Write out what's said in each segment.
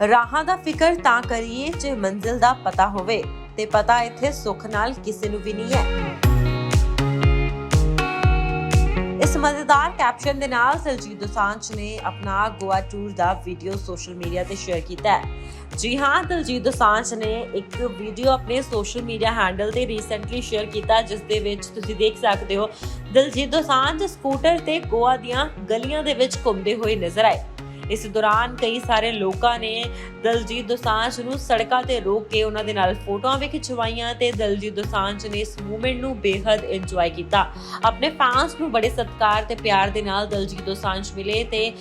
ਰਾਹਾਂ ਦਾ ਫਿਕਰ ਤਾਂ ਕਰੀਏ ਜੇ ਮੰਜ਼ਿਲ ਦਾ ਪਤਾ ਹੋਵੇ, ਤੇ ਪਤਾ ਇੱਥੇ ਸੁੱਖ ਨਾਲ ਕਿਸੇ ਨੂੰ ਵੀ ਨਹੀਂ ਹੈ। ਇਸ ਮਜ਼ੇਦਾਰ ਕੈਪਸ਼ਨ ਦੇ ਨਾਲ ਦਿਲਜੀਤ ਦੋਸਾਂਝ ਨੇ ਆਪਣਾ ਗੋਆ ਟੂਰ ਦਾ ਵੀਡੀਓ ਸੋਸ਼ਲ ਮੀਡੀਆ ਤੇ ਸ਼ੇਅਰ ਕੀਤਾ ਹੈ। ਜੀ ਹਾਂ, ਦਿਲਜੀਤ ਦੋਸਾਂਝ ਨੇ ਇੱਕ ਵੀਡੀਓ ਆਪਣੇ ਸੋਸ਼ਲ ਮੀਡੀਆ ਹੈਂਡਲ ਤੇ ਰੀਸੈਂਟਲੀ ਸ਼ੇਅਰ ਕੀਤਾ, ਜਿਸ ਦੇ ਵਿੱਚ ਤੁਸੀਂ ਦੇਖ ਸਕਦੇ ਹੋ, ਦਿਲਜੀਤ ਦੋਸਾਂਝ ਸਕੂਟਰ ਤੇ ਗੋਆ ਦੀਆਂ ਗਲੀਆਂ ਦੇ ਵਿੱਚ ਘੁੰਮਦੇ ਹੋਏ ਨਜ਼ਰ ਆਏ। ਇਸ ਦੌਰਾਨ ਕਈ ਸਾਰੇ ਲੋਕਾਂ ਨੇ ਦਲਜੀਤ ਦੋਸਾਂਝ ਨੂੰ ਸੜਕਾਂ ਤੇ ਰੋਕ ਕੇ ਉਹਨਾਂ ਦੇ ਨਾਲ ਫੋਟੋਆਂ ਵੀ ਖਿਚਵਾਈਆਂ ਤੇ ਦਲਜੀਤ ਦੋਸਾਂਝ ਨੇ ਇਸ ਮੂਵਮੈਂਟ ਨੂੰ ਬੇहद ਇੰਜੋਏ ਕੀਤਾ। ਆਪਣੇ ਫੈਨਸ ਨੂੰ ਬੜੇ ਸਤਿਕਾਰ ਤੇ ਪਿਆਰ ਦੇ ਨਾਲ ਦਲਜੀਤ ਦੋਸਾਂਝ ਮਿਲੇ ਤੇ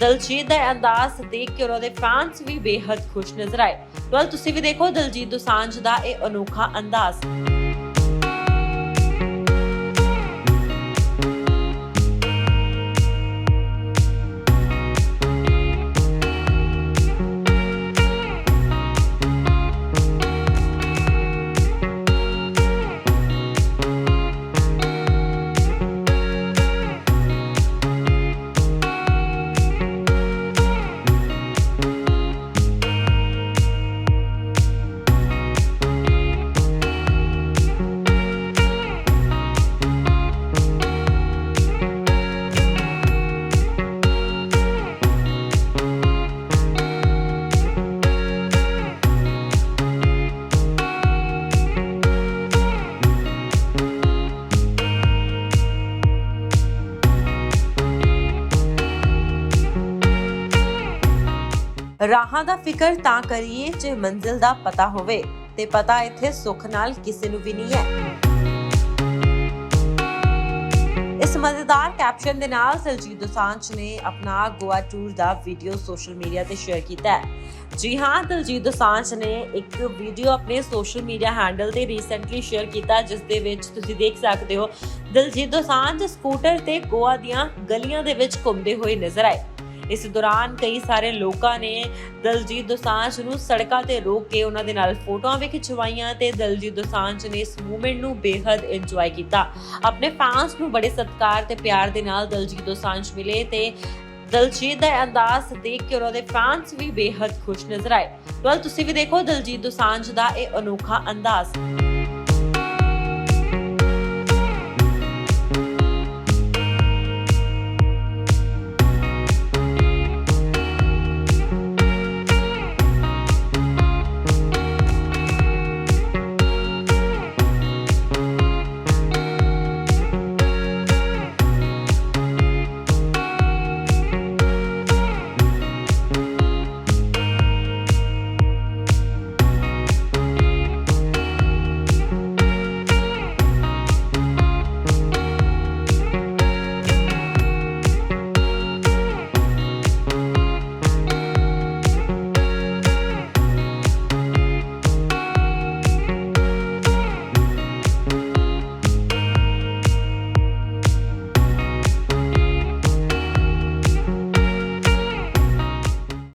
ਦਲਜੀਤ ਦਾ ਅੰਦਾਜ਼ ਦੇਖ ਕੇ ਉਹਨਾਂ ਦੇ ਫੈਨਸ ਵੀ ਬੇहद ਖੁਸ਼ ਨਜ਼ਰ ਆਏ। ਵਲ ਤੁਸੀਂ ਵੀ ਦੇਖੋ ਦਲਜੀਤ ਦੋਸਾਂਝ ਦਾ ਇਹ ਅਨੋਖਾ ਅੰਦਾਜ਼। ਰਾਹਾਂ ਦਾ ਫਿਕਰ ਤਾਂ ਕਰੀਏ ਜੇ ਮੰਜ਼ਿਲ ਦਾ ਪਤਾ ਹੋਵੇ, ਤੇ ਪਤਾ ਇੱਥੇ ਸੁੱਖ ਨਾਲ ਕਿਸੇ ਨੂੰ ਵੀ ਨਹੀਂ ਹੈ। ਇਸ ਮਜ਼ੇਦਾਰ ਕੈਪਸ਼ਨ ਦੇ ਨਾਲ ਦਿਲਜੀਤ ਦੋਸਾਂਝ ਨੇ ਆਪਣਾ ਗੋਆ ਟੂਰ ਦਾ ਵੀਡੀਓ ਸੋਸ਼ਲ ਮੀਡੀਆ ਤੇ ਸ਼ੇਅਰ ਕੀਤਾ ਹੈ। ਜੀ ਹਾਂ, ਦਿਲਜੀਤ ਦੋਸਾਂਝ ਨੇ ਇੱਕ ਵੀਡੀਓ ਆਪਣੇ ਸੋਸ਼ਲ ਮੀਡੀਆ ਹੈਂਡਲ ਤੇ ਰੀਸੈਂਟਲੀ ਸ਼ੇਅਰ ਕੀਤਾ, ਜਿਸ ਦੇ ਵਿੱਚ ਤੁਸੀਂ ਦੇਖ ਸਕਦੇ ਹੋ, ਦਿਲਜੀਤ ਦੋਸਾਂਝ ਸਕੂਟਰ ਤੇ ਗੋਆ ਦੀਆਂ ਗਲੀਆਂ ਦੇ ਵਿੱਚ ਘੁੰਮਦੇ ਹੋਏ ਨਜ਼ਰ ਆਏ। ਇਸ ਦੌਰਾਨ ਕਈ ਸਾਰੇ ਲੋਕਾਂ ਨੇ ਦਲਜੀਤ ਦੋਸਾਂਝ ਨੂੰ ਸੜਕਾਂ ਤੇ ਰੋਕ ਕੇ ਉਹਨਾਂ ਦੇ ਨਾਲ ਫੋਟੋਆਂ ਵੀ ਖਿਚਵਾਈਆਂ ਤੇ ਦਲਜੀਤ ਦੋਸਾਂਝ ਨੇ ਇਸ ਮੂਵਮੈਂਟ ਨੂੰ ਬੇहद ਇੰਜੋਏ ਕੀਤਾ। ਆਪਣੇ ਫੈਨਸ ਨੂੰ ਬੜੇ ਸਤਿਕਾਰ ਤੇ ਪਿਆਰ ਦੇ ਨਾਲ ਦਲਜੀਤ ਦੋਸਾਂਝ ਮਿਲੇ ਤੇ ਦਲਜੀਤ ਦਾ ਅੰਦਾਜ਼ ਦੇਖ ਕੇ ਉਹਨਾਂ ਦੇ ਫੈਨਸ ਵੀ ਬੇहद ਖੁਸ਼ ਨਜ਼ਰ ਆਏ। ਵਲ ਤੁਸੀਂ ਵੀ ਦੇਖੋ ਦਲਜੀਤ ਦੋਸਾਂਝ ਦਾ ਇਹ ਅਨੋਖਾ ਅੰਦਾਜ਼।